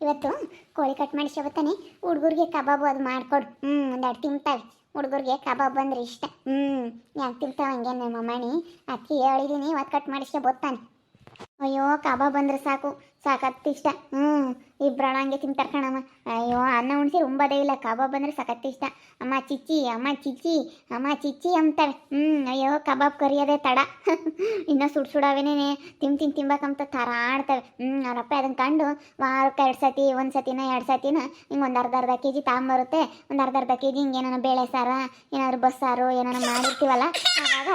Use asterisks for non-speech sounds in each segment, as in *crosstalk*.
ಇವತ್ತು ಕೋಳಿ ಕಟ್ ಮಾಡಿಸಿ ಅವತ್ತಾನೆ ಹುಡುಗರಿಗೆ ಕಬಾಬು ಅದು ಮಾಡ್ಕೊಡು. ಹ್ಞೂ ಒಂದೆರಡು ತಿಂತಾವೆ ಹುಡುಗರಿಗೆ ಕಬಾಬ್ ಅಂದ್ರೆ ಇಷ್ಟ. ಹ್ಞೂ ಯಾಕೆ ತಿಂತಾವೆ ಹಂಗೆ ನಮ್ಮ ಮಣಿ ಅಕ್ಕಿ ಹೇಳಿದ್ದೀನಿ ಇವತ್ತು ಕಟ್ ಮಾಡಿಸ್ಕೆ ಬತ್ತಾನೆ. ಅಯ್ಯೋ, ಕಬಾಬ್ ಅಂದ್ರೆ ಸಾಕು. ಸಾಕತ್ತು ಇಷ್ಟ ಹ್ಞೂ ಇಬ್ಬರಣ ಹಂಗೆ ತಿಂತಾರೆ ಅಯ್ಯೋ, ಅನ್ನ ಉಣ್ಸಿ ಉಂಬದೇ ಇಲ್ಲ, ಕಬಾಬ್ ಅಂದರೆ ಸಖತ್ ಇಷ್ಟ ಅಮ್ಮ ಚಿಚ್ಚಿ ಅಮ್ಮ ಚಿಚ್ಚಿ ಅಮ್ಮ ಚಿಚ್ಚಿ ಅಂತಾರೆ ಹ್ಞೂ ಅಯ್ಯೋ, ಕಬಾಬ್ ಕರಿಯೋದೇ ತಡ. *laughs* ಇನ್ನೂ ಸುಡ್ ಸುಡಾವೇನೇ ತಿಮ್ ತಿನ್ ತಿಂಬಕಂತ ಆಡ್ತವೆ ಹ್ಞೂ ಅವರಪ್ಪ ಅದನ್ನ ಕಂಡು ವಾರಕ್ಕೆ ಎರಡು ಸತಿ, ಒಂದು ಸತಿನ, ಎರಡು ಸತಿನ ಹಿಂಗೆ ಒಂದು ಅರ್ಧ ಅರ್ಧ ಕೆ ಜಿ ತಗೊಂಬರುತ್ತೆ ಒಂದು ಅರ್ಧ ಅರ್ಧ ಕೆ ಜಿ ಹಿಂಗೆ ಏನಾರ ಬೇಳೆ ಸಾರ, ಏನಾದ್ರು ಬಸ್ಸಾರು ಏನಾರ ಮಾಡಿರ್ತೀವಲ್ಲ, ಆವಾಗ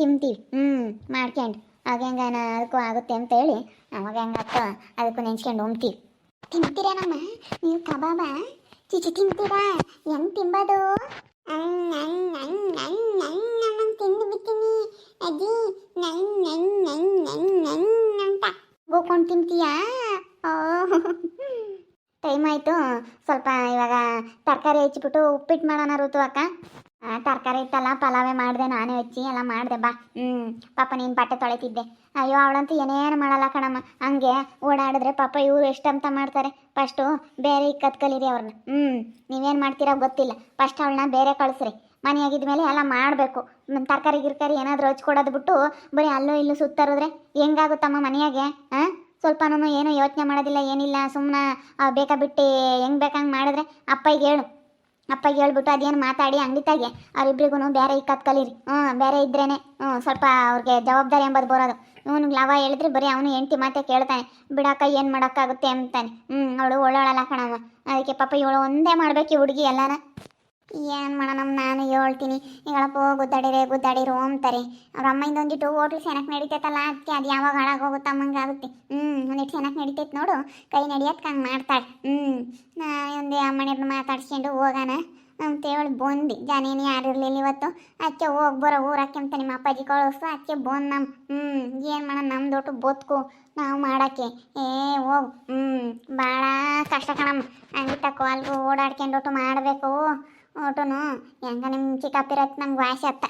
ತಿಂತೀವಿ. ಹ್ಞೂ ಮಾಡ್ಕೊಂಡು. ಆಗ ಹೆಂಗ ಅದಕ್ಕೂ ಆಗುತ್ತೆ ಅಂತ ಹೇಳಿ ಅವಾಗ ಹೆಂಗಪ್ಪ ಅದಕ್ಕೂ ನೆಂಚ್ಕೊಂಡು ಉಣ್ತೀವಿ ತಿಂತೀರೇನಮ್ಮ ನೀವು ಕಬಾಬ? ಚಿಚಿ ತಿಂತೀರಾ? ಹೆಂಗ್ ತಿಂಬೋದು? ತಿಂದು ಬಿಡ್ತೀನಿ. ಅಜ್ಜಿ ನನ್ ನನ್ ನನ್ ನನ್ ನನ್ ಅಂತ. ಗೋಕೊಂಡು ತಿಂತೀಯಾ? ಓ. ಟೈಮ್ ಆಯಿತು. ಸ್ವಲ್ಪ ಇವಾಗ ತರಕಾರಿ ಹೆಚ್ಚಿಬಿಟ್ಟು ಉಪ್ಪಿಟ್ಟು ಮಾಡೋಣ ಋತು ಅಕ್ಕ ತರಕಾರಿ ಇತ್ತಲ್ಲ, ಪಲಾವೇ ಮಾಡಿದೆ, ನಾನೇ ಹೆಚ್ಚಿ ಎಲ್ಲ ಮಾಡಿದೆ. ಬಾ. ಹ್ಞೂ ಪಾಪ ನೀನು ಬಟ್ಟೆ ತೊಳಿತಿದ್ದೆ. ಅಯ್ಯೋ, ಅವಳಂತೂ ಏನೇನು ಮಾಡಲ್ಲ ಕಣಮ್ಮ. ಹಂಗೆ ಓಡಾಡಿದ್ರೆ ಪಾಪ ಇವ್ರು ಎಷ್ಟಂತ ಮಾಡ್ತಾರೆ. ಫಸ್ಟು ಬೇರೆ ಕತ್ಕಲಿರಿ ಕಲೀರಿ ಅವ್ರನ್ನ. ಹ್ಞೂ ನೀವೇನು ಮಾಡ್ತೀರಾ ಗೊತ್ತಿಲ್ಲ. ಫಸ್ಟ್ ಅವಳನ್ನ ಬೇರೆ ಕಳಿಸ್ರಿ. ಮನೆಯಾಗಿದ್ಮೇಲೆ ಎಲ್ಲ ಮಾಡಬೇಕು. ತರಕಾರಿ, ಗಿರ್ಕಾರಿ ಏನಾದರೂ ಹಚ್ಕೊಡೋದು ಬಿಟ್ಟು ಬರೀ ಅಲ್ಲೂ ಇಲ್ಲೂ ಸುತ್ತರಿದ್ರೆ ಹೆಂಗಾಗುತ್ತಮ್ಮ ಮನೆಯಾಗೆ? ಹಾಂ ಸ್ವಲ್ಪನೂ ಏನೂ ಯೋಚನೆ ಮಾಡೋದಿಲ್ಲ, ಏನಿಲ್ಲ ಸುಮ್ಮನೆ ಬೇಕಾ ಬಿಟ್ಟಿ ಹೆಂಗೆ ಬೇಕಂಗೆ ಮಾಡಿದ್ರೆ ಅಪ್ಪಗೆ ಹೇಳು. ಅಪ್ಪಗೆ ಹೇಳ್ಬಿಟ್ಟು ಅದೇನು ಮಾತಾಡಿ ಅಂಗಡಿತಾಗೆ ಅವ್ರಿಬ್ರಿಗೂ ಬೇರೆ ಇಕ್ಕತ್ ಕಲೀರಿ. ಹ್ಞೂ ಬೇರೆ ಇದ್ರೇನೆ. ಹ್ಞೂ ಸ್ವಲ್ಪ ಅವ್ರಿಗೆ ಜವಾಬ್ದಾರಿ ಎಂಬುದು ಬರೋದು. ಇವನಿಗೆ ಲವ ಹೇಳಿದ್ರೆ ಬರೀ ಅವನು ಹೆಂಡ್ತಿ ಮಾತೆ ಕೇಳ್ತಾನೆ. ಬಿಡಕ್ಕ ಏನು ಮಾಡೋಕ್ಕಾಗುತ್ತೆ ಅಂತಾನೆ. ಹ್ಞೂ ಅವಳು ಒಳ್ಳೊಳಲ್ಲ ಕಣವ ಅದಕ್ಕೆ ಪಾಪ ಇವಳು ಒಂದೇ ಮಾಡ್ಬೇಕು ಹುಡುಗಿ ಎಲ್ಲಾನ. ಏನು ಮಾಡೋಣ ನಾನು ಹೇಳ್ತೀನಿ. ಈಗಳಪ್ಪ ಗುದ್ದಾಡಿರೆ ಗುದ್ದಾಡಿರು ಅಂತಾರೆ. ಅವ್ರ ಅಮ್ಮಯಿಂದ ಒಂದಿಟ್ಟು ಹೋಟ್ಲು ಸೆನಕ್ಕೆ ನಡೀತೈತಲ್ಲ ಅದಕ್ಕೆ ಅದು ಯಾವಾಗ ಹಾಳಾಗೋಗುತ್ತೆ ಅಮ್ಮಂಗೆ ಆಗುತ್ತೆ. ಹ್ಞೂ ಒಂದಿಟ್ಟು ಸೆನಕ್ಕೆ ನಡೀತೈತೆ ನೋಡು. ಕೈ ನಡಿಯೋದಕ್ಕೆ ಹಂಗೆ ಮಾಡ್ತಾಳೆ. ಹ್ಞೂ ಒಂದೇ ಅಮ್ಮನಿರ್ನ ಮಾತಾಡ್ಸ್ಕೊಂಡು ಹೋಗೋಣ ಅಂತ ಹೇಳಿ ಬಂದು ಜನೇನು ಯಾರು ಇರಲಿಲ್ಲ ಇವತ್ತು. ಅದಕ್ಕೆ ಹೋಗಿ ಬರೋ ಊರಕ್ಕೆ ಅಂತ ನಿಮ್ಮ ಅಪ್ಪಾಜಿ ಕಳಿಸು ಅದಕ್ಕೆ ಬಂದು ನಮ್ಮ ಹ್ಞೂ ಏನು ಮಾಡೋಣ ನಮ್ಮ ದೊಡ್ಡ ಬದುಕು ನಾವು ಮಾಡೋಕ್ಕೆ. ಏ, ಹೋಗು ಹ್ಞೂ ಭಾಳ ಕಷ್ಟ ಕಣಮ್ಮ. ಹಂಗೆ ತಕೋ ಅಲ್ಗೂ ಓಡಾಡ್ಕೊಂಡು ಮಾಡಬೇಕು. ಒಟ್ಟುನು ಹೆಂಗ ನಿಮ್ಮ ಚಿಕ್ಕಪ್ಪಿರತ್ತೆ ನಮ್ಗೆ ವಾಸಿ ಅತ್ತ.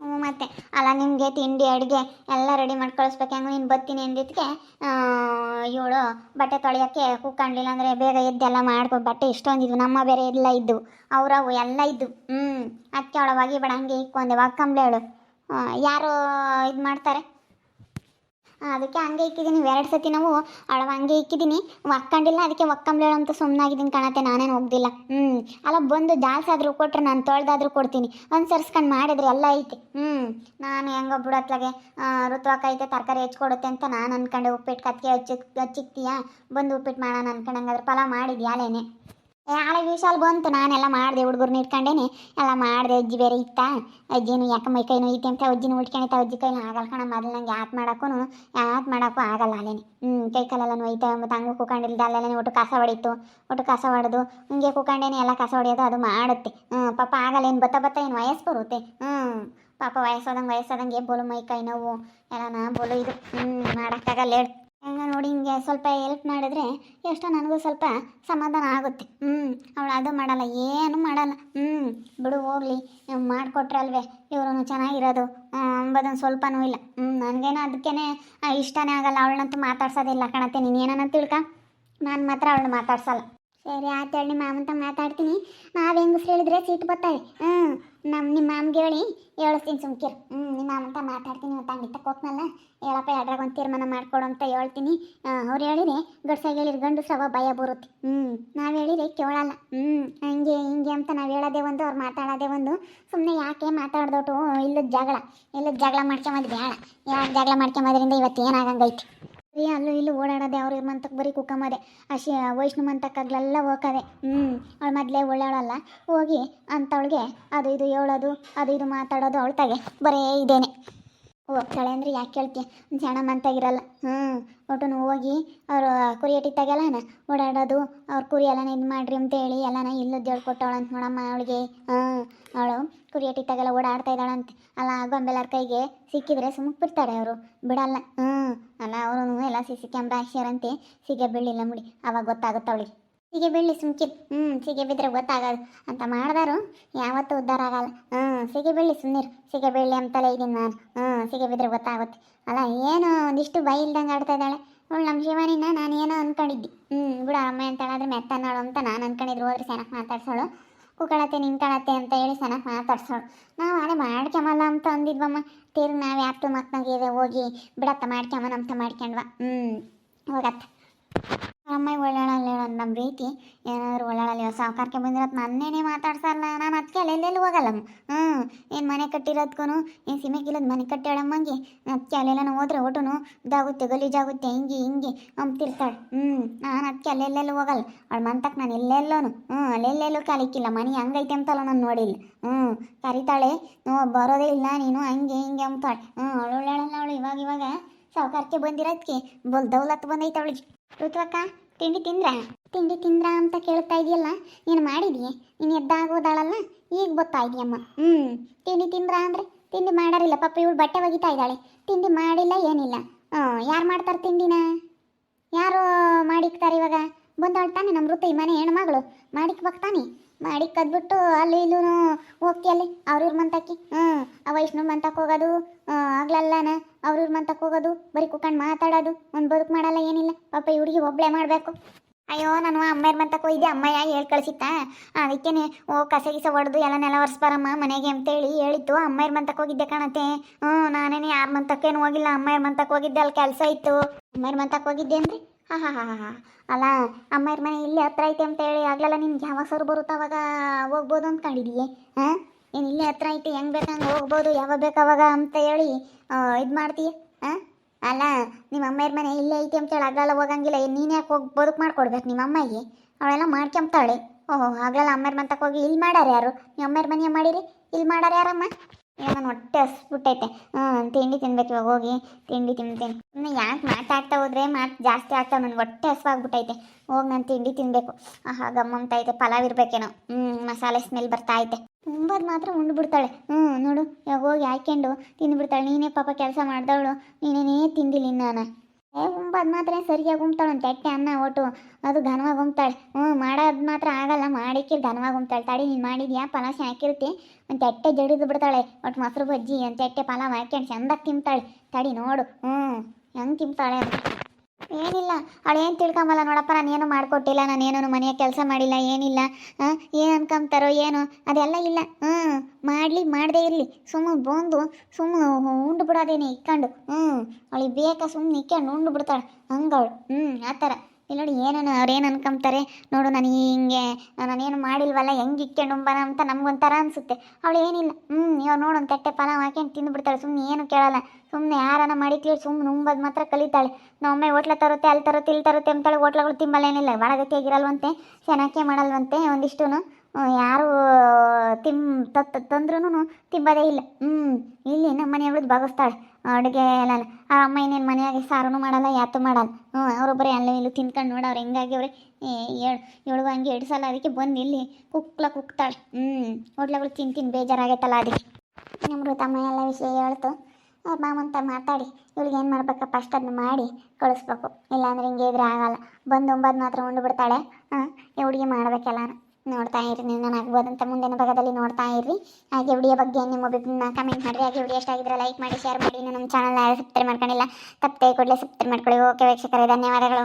ಹ್ಞೂ ಮತ್ತೆ. ಅಲ್ಲ, ನಿಮಗೆ ತಿಂಡಿ, ಅಡುಗೆ ಎಲ್ಲ ರೆಡಿ ಮಾಡಿ ಕಳಿಸ್ಬೇಕು ಹೆಂಗೋ ನೀನು ಬರ್ತೀನಿ ಅಂದಿದ್ದಕ್ಕೆ ಇವಳು ಬಟ್ಟೆ ತೊಳೆಯೋಕ್ಕೆ ಕೂಕಾಣಲಿಲ್ಲ ಅಂದರೆ ಬೇಗ ಎದ್ದೆಲ್ಲ ಮಾಡ್ಕೊ. ಬಟ್ಟೆ ಇಷ್ಟೊಂದಿದ್ವು ನಮ್ಮ ಬೇರೆ ಎಲ್ಲ ಇದ್ದವು ಅವರವು ಎಲ್ಲ ಇದ್ದು ಹ್ಞೂ ಅದಕ್ಕೆ ಅವಳವಾಗಿ ಬೇಡ ಹಂಗೆ ಇಕ್ಕೊಂದೆ ಹೇಳು ಯಾರು ಇದು ಮಾಡ್ತಾರೆ? ಅದಕ್ಕೆ ಹಂಗೆ ಇಕ್ಕಿದ್ದೀನಿ ಎರಡು ಸತಿ ನಾವು ಅಳವ ಹಂಗೆ ಇಕ್ಕಿದ್ದೀನಿ ಒಕ್ಕಂಡಿಲ್ಲ, ಅದಕ್ಕೆ ಒಕ್ಕಂಬ್ಲೇಳು ಅಂತ ಸುಮ್ಮನಾಗಿದ್ದೀನಿ ಕಾಣತ್ತೆ. ನಾನೇನು ಹೋಗ್ದಿಲ್ಲ ಹ್ಞೂ ಅಲ್ಲ, ಬಂದು ಜಾಸ್ತಿ ಆದರೂ ಕೊಟ್ಟರೆ ನಾನು ತೊಳೆದಾದ್ರೂ ಕೊಡ್ತೀನಿ. ಒಂದು ಸರ್ಸ್ಕೊಂಡು ಮಾಡಿದ್ರೆ ಎಲ್ಲ ಐತೆ. ಹ್ಞೂ ನಾನು ಹೆಂಗೋ ಬಿಡತ್ಲಾಗೆ? ಋತುವಾಕ ಐತೆ, ತರಕಾರಿ ಹೆಚ್ಕೊಡುತ್ತೆ ಅಂತ ನಾನು ಅನ್ಕೊಂಡೆ. ಉಪ್ಪಿಟ್ಟು ಕತ್ತಿಗೆ ಹಚ್ಚಿ ಹಚ್ಚಿಕ್ತೀಯಾ? ಬಂದು ಉಪ್ಪಿಟ್ಟು ಮಾಡೋಣ ಅನ್ಕೊಂಡು ಹಂಗಾದ್ರೆ ಫಲ ಮಾಡಿದ್ಯಾ ನಾಳೆ ವಿಶಾಲ್ ಬಂತು, ನಾನೆಲ್ಲ ಮಾಡಿದೆ, ಹುಡುಗರ್ನ ಇಟ್ಕೊಂಡೇನೆ. ಎಲ್ಲ ಮಾಡಿದೆ, ಅಜ್ಜಿ ಬೇರೆ ಇತ್ತ? ಅಜ್ಜಿನೂ ಯಾಕೆ ಮೈ ಕೈ ಐತೆ ಅಂತ ಅಜ್ಜಿನ ಉಟ್ಕೊಂಡಿತ್ತ, ಅಜ್ಜಿ ಕೈನೂ ಆಗಲ್ಲ ಕಣ ಮೊದಲು ನಂಗೆ ಯಾತ್ ಮಾಡೋಕ್ಕೂ ಯಾತ್ ಮಾಡೋಕ್ಕೂ ಆಗಲ್ಲ ಅಲ್ಲೇನೆ. ಹ್ಞೂ ಕೈ ಕಾಲೆಲ್ಲ ನೋಯ್ತಾ ಮತ್ತು ಹಂಗೆ ಕೂಕೊಂಡಿಲ್ದ, ಅಲ್ಲೇನೆ ಒಟ್ಟು ಕಸ ಹೊಡಿತು ಒಟ್ಟು ಕಸ ಹೊಡೆದು, ಹಿಂಗೆ ಕೂಕೊಂಡೇನೆ ಎಲ್ಲ ಕಸ ಹೊಡೆಯೋದು, ಅದು ಮಾಡುತ್ತೆ. ಹ್ಞೂ ಪಾಪ ಆಗಲ್ಲ ಏನು ಬತ್ತ ಬತ್ತ ಏನು, ವಯಸ್ಸು ಬರುತ್ತೆ. ಹ್ಞೂ ಪಾಪ ವಯಸ್ಸಾದಂಗೆ ವಯಸ್ಸಾದಂಗೆ ಬೋಲು ಮೈ ಕೈ ನೋವು ಎಲ್ಲನ ಬೋಲು ಇದು ಹ್ಞೂ ಮಾಡೋಕ್ಕಾಗಲ್ಲ ಹೇಳು ನೋಡಿ ಹಿಂಗೆ ಸ್ವಲ್ಪ ಹೆಲ್ಪ್ ಮಾಡಿದ್ರೆ ಎಷ್ಟೋ ನನಗೂ ಸ್ವಲ್ಪ ಸಮಾಧಾನ ಆಗುತ್ತೆ. ಹ್ಞೂ ಅವಳು ಅದು ಮಾಡಲ್ಲ, ಏನು ಮಾಡಲ್ಲ. ಹ್ಞೂ ಬಿಡು ಹೋಗ್ಲಿ ಮಾಡಿಕೊಟ್ರಲ್ವೇ ಇವರು ಚೆನ್ನಾಗಿರೋದು. ಅಂಬೋದೊಂದು ಸ್ವಲ್ಪನೂ ಇಲ್ಲ. ಹ್ಞೂ ನನಗೇನು ಅದಕ್ಕೇ ಇಷ್ಟನೇ ಆಗಲ್ಲ, ಅವಳನ್ನಂತೂ ಮಾತಾಡ್ಸೋದಿಲ್ಲ ಕಣತ್ತೆ, ನೀನು ಏನನ್ನ ತಿಳ್ಕ. ನಾನು ಮಾತ್ರ ಅವಳನ್ನ ಮಾತಾಡ್ಸಲ್ಲ. ಸರಿ, ಆಯ್ತು ಹೇಳಿ ಮಾಮಂತ ಮಾತಾಡ್ತೀನಿ. ನಾವು ಹೆಂಗಸ್ರು ಹೇಳಿದ್ರೆ ಸೀಟ್ ಬರ್ತಾರೆ ಹ್ಞೂ ನಮ್ಮ ನಿಮ್ಮ ಮಾಮ್ಗೆ ಹೇಳಿ ಹೇಳಿಸ್ತೀನಿ ಸುಮ್ಕಿರ್. ಹ್ಞೂ ನಿಮ್ಮ ಮಾಮಂತ ಮಾತಾಡ್ತೀನಿ ಅಂತ ಅಂಗಿಟ್ಟ ಹೋಗ್ನಲ್ಲ ಹೇಳಪ್ಪ ಯಾರಾಗ ಒಂದು ತೀರ್ಮಾನ ಮಾಡ್ಕೊಡು ಅಂತ ಹೇಳ್ತೀನಿ. ಅವ್ರು ಹೇಳಿರಿ ಗಡ್ಸಾಗಿ ಹೇಳಿರಿ ಗಂಡು ಸವ ಭಯ ಬರುತ್ತೆ. ಹ್ಞೂ ನಾವು ಹೇಳಿದ್ರೆ ಕೇಳಲ್ಲ. ಹ್ಞೂ ಹಂಗೆ, ಹಿಂಗೆ ಅಂತ ನಾವು ಹೇಳೋದೇ ಒಂದು, ಅವ್ರು ಮಾತಾಡೋದೇ ಒಂದು. ಸುಮ್ಮನೆ ಯಾಕೆ ಮಾತಾಡ್ದೋಟು, ಇಲ್ಲದ ಜಗಳ. ಇಲ್ಲದ ಜಗಳ ಮಾಡ್ಕೊಂಬೋದು ಬೇಡ ಯಾಕೆ ಜಗಳ ಮಾಡ್ಕೊಂಬೋದ್ರಿಂದ ಇವತ್ತು ಏನಾಗಂಗೈತಿ ಬರೀ ಅಲ್ಲೂ ಇಲ್ಲೂ ಓಡಾಡೋದೆ ಅವ್ರ ಮಂತಕ್ಕೆ ಬರೀ ಕುಕ್ಕಮ್ಮದೆ ಅಶಿ ವೈಷ್ಣು ಮಂತಕ್ಕಾಗ್ಲೆಲ್ಲ ಹೋಗೋದೆ. ಹ್ಞೂ ಅವಳು ಮೊದಲೇ ಒಳ್ಳೆಯವಳಲ್ಲ ಹೋಗಿ ಅಂಥವಳಿಗೆ ಅದು ಇದು ಹೇಳೋದು, ಅದು ಇದು ಮಾತಾಡೋದು ಅವಳ ತಗೆ. ಬರೇ ಇದೇನೆ. ಹೋಗ್ತಾಳೆ ಅಂದರೆ ಯಾಕೆ ಕೇಳ್ತೀಯ ಜನ ಮಂತಾಗಿರಲ್ಲ. ಹ್ಞೂ ಒಟ್ಟು ಹೋಗಿ ಅವರು ಕುರಿ ಇಟ್ಟಿದ್ದಾಗೆಲ್ಲನ ಓಡಾಡೋದು, ಅವ್ರ ಕುರಿ ಎಲ್ಲನ ಇದು ಮಾಡ್ರಿ ಅಂತ ಹೇಳಿ ಎಲ್ಲನ ಇಲ್ಲದ್ದು ಅಂತ ನೋಡಮ್ಮ ಅವಳಿಗೆ. ಹಾಂ ಅವಳು ಕುರಿ ಇಟ್ಟಿದ್ದಾಗೆಲ್ಲ ಓಡಾಡ್ತಾ ಇದ್ದಾಳಂತೆ. ಅಲ್ಲ ಗೊಂಬೆಲಾರ ಕೈಗೆ ಸಿಕ್ಕಿದ್ರೆ ಸುಮ್ಮನೆ ಬಿಡ್ತಾರೆ ಅವರು. ಬಿಡಲ್ಲ. ಹ್ಞೂ ಅಲ್ಲ ಅವರು ಎಲ್ಲ ಸಿ ಸಿ ಕ್ಯಾಮ್ರಾ ಹಾಕ್ಸ್ಯಾರಂತೆ. ಸಿಗೆ ಬೀಳಿಲ್ಲ ಮುಡಿ, ಅವಾಗ ಗೊತ್ತಾಗುತ್ತೆ ಅವಳಿಗೆ. ಸಿಗೆ ಬೀಳಿ ಸುಮ್ಕಿ ಹ್ಞೂ ಸಿಗೆ ಬಿದ್ದರೆ ಗೊತ್ತಾಗಲ್ಲ ಅಂತ ಮಾಡ್ದಾರು, ಯಾವತ್ತೂ ಉದ್ಧಾರ ಆಗಲ್ಲ. ಹ್ಞೂ ಸಿಗೆ ಬೀಳಿ ಸುಮ್ಮನಿರು ಸಿಗೆ ಬೀಳಿ ಅಂತಲೇ ಇದ್ದೀನಿ ನಾನು. ಹ್ಞೂ ಸಿಗೆ ಬಿದ್ದರೆ ಗೊತ್ತಾಗುತ್ತೆ. ಅಲ್ಲ, ಏನು ಒಂದಿಷ್ಟು ಬೈ ಇಲ್ದಂಗೆ ಆಡ್ತಾ ಇದ್ದಾಳೆ. ಅವಳು ನಮ್ಮ ಶಿವಾನಿನ ನಾನು ಏನೋ ಅಂದ್ಕೊಂಡಿದ್ದೆ ಹ್ಞೂ ಬಿಡು ಅಮ್ಮ ಅಂತೇಳಿದ್ರೆ ಮೆತ್ತನಾಳು ಅಂತ ನಾನು ಅನ್ಕೊಂಡಿದ್ರು. ಹೋದ್ರೆ ಚೆನ್ನಾಗಿ ಮಾತಾಡ್ಸೋಳು. ಕುಕ್ಕಳತ್ತೆ ನಿಂತ್ಕೊಳತ್ತೆ ಅಂತ ಹೇಳಿ ಸನಕ್ ಮಾತಾಡ್ಸೋಳು ನಾವು ಅದೇ ಮಾಡ್ಕೊಂಬಲ್ಲ ಅಂತ ಅಂದಿದ್ವಮ್ಮ. ತಿರ್ಗಿ ನಾವು ಯಾಪ್ತು ಮಕ್ಕಳಿಗೆ ಹೋಗಿ ಬಿಡತ್ತ ಮಾಡ್ಕೊಂಬ ಅಂತ ಮಾಡ್ಕೊಂಡ್ವ ಹ್ಞೂ ಹೋಗತ್ತ. ಅಮ್ಮ ಒಳ್ಳಾಳಲ್ಲ ನಮ್ಮ ರೀತಿ ಏನಾದ್ರು ಒಳ್ಳಾಳಲ್ಲ ಸಾವುಕಾರಕ್ಕೆ ಬಂದಿರೋದು ನನ್ನೇನೆ ಮಾತಾಡ್ಸಲ್ಲ ನಾನು ಅದಕ್ಕೆ ಅಲ್ಲೆಲ್ಲೆಲ್ಲಿ ಹೋಗಲ್ಲ. ಹ್ಞೂ ಏನು ಮನೆ ಕಟ್ಟಿರೋದ್ಕೂ ಏನು ಸಿಮೆಗಿಲ್ಲದ ಮನೆ ಕಟ್ಟಾಳಮ್ಮಂಗೆ ಅದಕ್ಕೆ ಅಲ್ಲೆಲ್ಲ ಹೋದ್ರೆ ಒಟುನು ಇದಾಗುತ್ತೆ, ಗಲೀಜಾಗುತ್ತೆ, ಹಿಂಗೆ ಹಿಂಗೆ ಅಂಬ್ತಿರ್ತಾಳೆ. ಹ್ಞೂ ನಾನು ಅದಕ್ಕೆ ಅಲ್ಲೆಲ್ಲೆಲ್ಲಿ ಹೋಗಲ್ಲ. ಅವಳು ಮಂತಕ್ಕೆ ನಾನು ಎಲ್ಲೆಲ್ಲೋನು ಹ್ಞೂ ಅಲ್ಲೆಲ್ಲೆಲ್ಲೂ ಕಲಿಕಿಲ್ಲ ಮನೆ ಹಂಗೈತೆ ಅಂತಲ್ಲ ನಾನು ನೋಡಿಲ್ಲ. ಹ್ಞೂ ಕರಿತಾಳೆ, ನೋ, ಬರೋದೇ ಇಲ್ಲ ನೀನು, ಹಂಗೆ, ಹಿಂಗೆ ಅಂಬ್ತಾಳೆ. ಹ್ಞೂ ಅವಳು ಒಳ್ಳಾಳಲ್ಲ ಅವಳು ಇವಾಗ ಇವಾಗ ಸಾವುಕಾರಕ್ಕೆ ಬಂದಿರೋದಕ್ಕೆ ಬಲ್ ದೌಲತ್ ಬಂದೈತೆ ಅವಳಿಗೆ. ಋತುವಕ್ಕ ತಿಂಡಿ ತಿಂದ್ರ? ತಿಂಡಿ ತಿಂದ್ರ ಅಂತ ಕೇಳ್ತಾ ಇದೆಯಲ್ಲ, ನೀನು ಮಾಡಿದೀಯ? ನೀನು ಎದ್ದಾಗೋದಾಳಲ್ಲ ಈಗ ಗೊತ್ತಾ ಇದೆಯಮ್ಮ? ಹ್ಞೂ ತಿಂಡಿ ತಿಂದ್ರ ಅಂದರೆ? ತಿಂಡಿ ಮಾಡೋರಿಲ್ಲ, ಪಾಪ ಇವಳು ಬಟ್ಟೆ ಒಗಿತಾ ಇದ್ದಾಳೆ. ತಿಂಡಿ ಮಾಡಿಲ್ಲ, ಏನಿಲ್ಲ. ಹಾಂ ಯಾರು ಮಾಡ್ತಾರೆ ತಿಂಡಿನ? ಯಾರು ಮಾಡಿಕ್ತಾರೆ ಇವಾಗ? ಬಂದವಳು ತಾನೆ ನಮ್ಮ ಋತು ಈ ಮನೆ ಹೆಣ್ಮಗಳು. ಮಾಡಿಕ್ ತಾನೆ? ಮಾಡಿಕ್ ಕದ್ಬಿಟ್ಟು ಅಲ್ಲಿ ಇಲ್ಲೂ ಹೋಗ್ತಿ ಅಲ್ಲಿ ಅವ್ರಿವ್ರ ಮಂತಕ್ಕೆ. ಹ್ಞೂ ಆ ವೈಷ್ಣವ್ ಮಂತಕ್ಕೆ ಹೋಗೋದು ಆಗ್ಲಲ್ಲನ ಅವ್ರಿವ್ರ ಮಂತಕ್ಕೆ ಹೋಗೋದು, ಬರೀ ಕುತ್ಕೊಂಡು ಮಾತಾಡೋದು, ಒಂದು ಬದುಕು ಮಾಡಲ್ಲ ಏನಿಲ್ಲ, ಪಾಪ ಈ ಹುಡುಗಿ ಒಬ್ಳೆ ಮಾಡಬೇಕು. ಅಯ್ಯೋ, ನಾನು ಅಮ್ಮಾಯರ್ ಮಂತಕ್ಕೆ ಹೋಗಿದ್ದೆ, ಅಮ್ಮಯ್ಯ ಹೇಳಿ ಕಳಿಸಿತ್ತಾ? ಅದಕ್ಕೇನೆ, ಓ, ಕಸ ಗಿಸ ಹೊಡೆದು ಎಲ್ಲ ನೆಲ ಒರೆಸ್ಬಾರಮ್ಮ, ಮನೆಗೆ ಅಂತೇಳಿ ಹೇಳಿತ್ತು, ಅಮ್ಮಾಯರ್ ಮಂತಕ್ಕೆ ಹೋಗಿದ್ದೆ ಕಾಣತ್ತೆ. ಹ್ಞೂ ನಾನೇನೆ ಯಾರ ಮಂತಕ್ಕೇನು ಹೋಗಿಲ್ಲ, ಅಮ್ಮಾಯರ್ ಮಂತಕ್ಕೆ ಹೋಗಿದ್ದೆ, ಅಲ್ಲಿ ಕೆಲಸ ಇತ್ತು. ಅಮ್ಮಾಯರ್ ಮಂತಕ್ಕೆ ಹೋಗಿದ್ದೆ ಅಂದ್ರೆ? ಹಾ ಹಾ ಹಾ ಹಾ, ಹಾಂ. ಅಲ್ಲ ಅಮ್ಮ ಮನೆ ಇಲ್ಲೇ ಹತ್ರ ಐತೆ ಅಂತ ಹೇಳಿ ಆಗ್ಲೆಲ್ಲ ನಿಮ್ಗೆ ಯಾವಾಗ ಸರ್ ಬರುತ್ತೆ ಅವಾಗ ಹೋಗ್ಬೋದು ಅಂದ್ಕೊಂಡಿದೀಯೆ ಹಾಂ? ಏನು ಇಲ್ಲೇ ಹತ್ರ ಐತೆ, ಹೆಂಗೆ ಬೇಕಂಗೆ ಹೋಗ್ಬೋದು, ಯಾವಾಗ ಬೇಕು ಅವಾಗ ಅಂತ ಹೇಳಿ ಇದು ಮಾಡ್ತೀಯ? ಹಾಂ? ಅಲ್ಲ ನಿಮ್ಮ ಅಮ್ಮಾಯರ ಮನೆ ಇಲ್ಲೇ ಐತೆ ಅಂತೇಳಿ ಆಗಲ್ಲ ಹೋಗಂಗಿಲ್ಲ ನೀನು ಯಾಕೆ ಹೋಗಿ ಬದುಕು ಮಾಡ್ಕೊಡ್ಬೇಕು ನಿಮ್ಮ ಅಮ್ಮಗೆ ಅವಳೆಲ್ಲ ಮಾಡ್ಕೊಂಬ್ತಾಳೆ ಓಹೋ ಆಗಲ್ಲ ಅಮ್ಮರ ಮಂತಕ್ಕೆ ಹೋಗಿ ಇಲ್ಲಿ ಮಾಡ್ಯಾರ ಯಾರು? ನಿಮ್ಮ ಅಮ್ಮಾಯರ ಮನೆ ಮಾಡಿರಿ ಇಲ್ಲಿ ಮಾಡ್ಯಾರ ಯಾರಮ್ಮ? ನನ್ನ ಹೊಟ್ಟೆ ಹಸ್ಬಿಟ್ಟೈತೆ. ಹ್ಞೂ ತಿಂಡಿ ತಿನ್ಬೇಕು ಇವಾಗ, ಹೋಗಿ ತಿಂಡಿ ತಿಂತೀನಿ. ಇನ್ನು ಯಾಕೆ ಮಾತಾಡ್ತಾ ಹೋದ್ರೆ ಮಾತು ಜಾಸ್ತಿ ಆಗ್ತಾವೆ ನನಗೆ ಹೊಟ್ಟೆ ಹಸ್ವಾಗ್ಬಿಟ್ಟೈತೆ. ಹೋಗಿ ನಾನು ತಿಂಡಿ ತಿನ್ನಬೇಕು ಆಹಾ ಗಮ್ಮಂತೈತೆ ಪಲಾವ್ ಇರಬೇಕೇನೋ. ಹ್ಞೂ ಮಸಾಲೆ ಸ್ಮೆಲ್ ಬರ್ತಾ ಐತೆ. ತುಂಬದು ಮಾತ್ರ ಉಂಡ್ಬಿಡ್ತಾಳೆ. ಹ್ಞೂ ನೋಡು, ಇವಾಗ ಹೋಗಿ ಹಾಕ್ಕೊಂಡು ತಿಂದ್ಬಿಡ್ತಾಳೆ. ನೀನೇ ಪಾಪ ಕೆಲಸ ಮಾಡ್ದವಳು. ನೀನೇನೇ ತಿಂದಿಲ್ಲ ನಾನು. ಏ ಉಂಬದು ಮಾತ್ರ ಸರಿಯಾಗಿ ಉಂಬ್ತಾಳೆ ಒಂದು ತೆಟ್ಟೆ ಅನ್ನ, ಒಟ್ಟು. ಅದು ಘನವಾಗಿ ಉಂಬ್ತಾಳೆ. ಹ್ಞೂ ಮಾಡೋದು ಮಾತ್ರ ಆಗಲ್ಲ ಮಾಡಿಕ್ಕಿ ಘನವಾಗಿ ಉಂಬ್ತಾಳೆ. ತಡಿ, ನೀನು ಮಾಡಿದ್ಯಾ? ಪಲಾವ್ ಹಾಕಿರ್ತಿ ಒಂದು ತೆಟ್ಟೆ ಜಡಿದು ಬಿಡ್ತಾಳೆ. ಒಟ್ಟು ಮೊಸರು ಬಜ್ಜಿ, ಒಂದು ತೆಟ್ಟೆ ಪಲಾವ್ ಹಾಕ್ಯಂಡು ಚಂದಕ್ಕೆ ತಿಂತಾಳೆ ತಡಿ, ನೋಡು. ಹ್ಞೂ ಹೆಂಗೆ ತಿಂತಾಳೆ ಏನಿಲ್ಲ, ಅವಳು ಏನು ತಿಳ್ಕೊಂಬಲ್ಲ ನೋಡಪ್ಪ, ನಾನು ಏನು ಮಾಡಿಕೊಟ್ಟಿಲ್ಲ, ನಾನು ಮನೆಯ ಕೆಲಸ ಮಾಡಿಲ್ಲ, ಏನಿಲ್ಲ ಏನು ಅನ್ಕೊಂತಾರೋ ಏನು, ಅದೆಲ್ಲ ಇಲ್ಲ. ಹ್ಞೂ ಮಾಡಲಿ, ಮಾಡದೇ ಇರಲಿ. ಸುಮ್ಮನೆ ಬಂದು ಸುಮ್ಮನೆ ಉಂಡು ಬಿಡೋದೇನೆ, ಇಕ್ಕೊಂಡು. ಹ್ಞೂ ಅವಳಿಗೆ ಬೇಕಾ ಸುಮ್ಮನೆ ಇಕ್ಕೊಂಡು ಉಂಡು ಬಿಡ್ತಾಳೆ. ಹಂಗವಳು. ಹ್ಞೂ ಆ ಥರ. ಇಲ್ಲಿ ನೋಡಿ ಏನೇನು ಅವ್ರೇನು ಅನ್ಕೊಂತಾರೆ ನೋಡು ನಾನು ಹಿಂಗೆ ನಾನೇನು ಮಾಡಿಲ್ವಲ್ಲ, ಹೆಂಗೆ ಇಕ್ಕೆ ಉಂಬನ ಅಂತ ನಮ್ಗೊಂಥರ ಅನಿಸುತ್ತೆ. ಅವಳು ಏನಿಲ್ಲ ಹ್ಞೂ ಇವಾಗ ನೋಡು ಒಂದು ತಟ್ಟೆ ಪಲಾವ್ ಹಾಕೊಂಡು ತಿಂದುಬಿಡ್ತಾಳೆ ಸುಮ್ಮನೆ ಏನು ಕೇಳಲ್ಲ. ಸುಮ್ಮನೆ ಯಾರನ್ನ ಮಾಡಿಕ್ಲಿ ಸುಮ್ಮನೆ ಉಂಬದು ಮಾತ್ರ ಕಲಿತಾಳೆ. ನಮ್ಮೆ ಹೋಟ್ಲ ತರುತ್ತೆ, ಅಲ್ಲಿ ತರುತ್ತೆ, ಇಲ್ಲಿ ತರುತ್ತೆ ಅಂತಾಳೆ, ಹೋಟ್ಲಗಳು ತಿಂಬಲ್ಲೇನಿಲ್ಲ ಒಳಗಟ್ಟಿಯಾಗಿರಲ್ವಂತೆ ಚೆನ್ನಾಗೆ ಮಾಡಲ್ವಂತೆ ಒಂದಿಷ್ಟು ಯಾರು ತಿಂ ತಂದ್ರೂ ತಿಂಬೋದೇ ಇಲ್ಲ. ಹ್ಞೂ ಇಲ್ಲಿ ನಮ್ಮ ಮನೆಯವಳದ್ದು ಭಾಗಸ್ತಾಳೆ ಅಡುಗೆ ಎಲ್ಲ ಆ ಅಮ್ಮ ಇನ್ನೇನು ಮನೆಯಾಗೆ ಸಾರೂ ಮಾಡಲ್ಲ ಯಾತು ಮಾಡಲ್ಲ. ಹ್ಞೂ, ಅವರೊಬ್ಬರೇ ಅಲ್ಲೂ ಇಲ್ಲೂ ತಿನ್ಕೊಂಡು ನೋಡಿ ಅವ್ರು ಹೆಂಗಾಗ್ಯವ್ರೆ ಏಳು, ಏಳುವ ಹಂಗೆ ಎರಡು ಸಲ ಅದಕ್ಕೆ ಬಂದು ಇಲ್ಲಿ ಕುಕ್ಲ ಕುಕ್ತಾಳೆ. ಹ್ಞೂ, ಹೋಟ್ಲಗಳು ತಿನ್ ತಿನ್ ಬೇಜಾರಾಗೈತಲ್ಲ ಅದಕ್ಕೆ. ನಮ್ಮ ತಮ್ಮ ಎಲ್ಲ ವಿಷಯ ಹೇಳ್ತು. ಅವ್ರು ಮಾಮಂತ ಮಾತಾಡಿ, ಇವಳಿಗೆ ಏನು ಮಾಡ್ಬೇಕಪ್ಪ ಫಸ್ಟ್ ಅದನ್ನ ಮಾಡಿ ಕಳಿಸ್ಬೇಕು. ಇಲ್ಲಾಂದ್ರೆ ಹಿಂಗೆ ಇದ್ರೆ ಆಗಲ್ಲ. ಬಂದು ಒಂಬತ್ತು ಮಾತ್ರ ಉಂಡು ಬಿಡ್ತಾಳೆ. ಹಾಂ ಹುಡುಗಿ ಮಾಡ್ಬೇಕೆಲ್ಲ ನೋಡ್ತಾ ಇರಿ ಆಗ್ಬೋದಂತ ಮುಂದಿನ ಭಾಗದಲ್ಲಿ ನೋಡ್ತಾ ಇರಿ. ಹಾಗೆ ವಿಡಿಯೋ ಬಗ್ಗೆ ನಿಮ್ಮ ಒಬ್ಬೊಬ್ಬರನ್ನ ಕಮೆಂಟ್ ಮಾಡಿರಿ. ಹಾಗೆ ವಿಡಿಯೋ ಇಷ್ಟ ಆಗಿದ್ರೆ ಲೈಕ್ ಮಾಡಿ ಶೇರ್ ಮಾಡಿ. ನಮ್ಮ ಚಾನಲ್ ಸಬ್ಸ್ಕ್ರೈಬ್ ಮಾಡ್ಕೊಂಡಿಲ್ಲ, ತಪ್ಪದೆ ಕೂಡಲೇ ಸಬ್ಸ್ಕ್ರೈಬ್ ಮಾಡ್ಕೊಳ್ಳಿ. ಓಕೆ ವೀಕ್ಷಕರೇ, ಧನ್ಯವಾದಗಳು.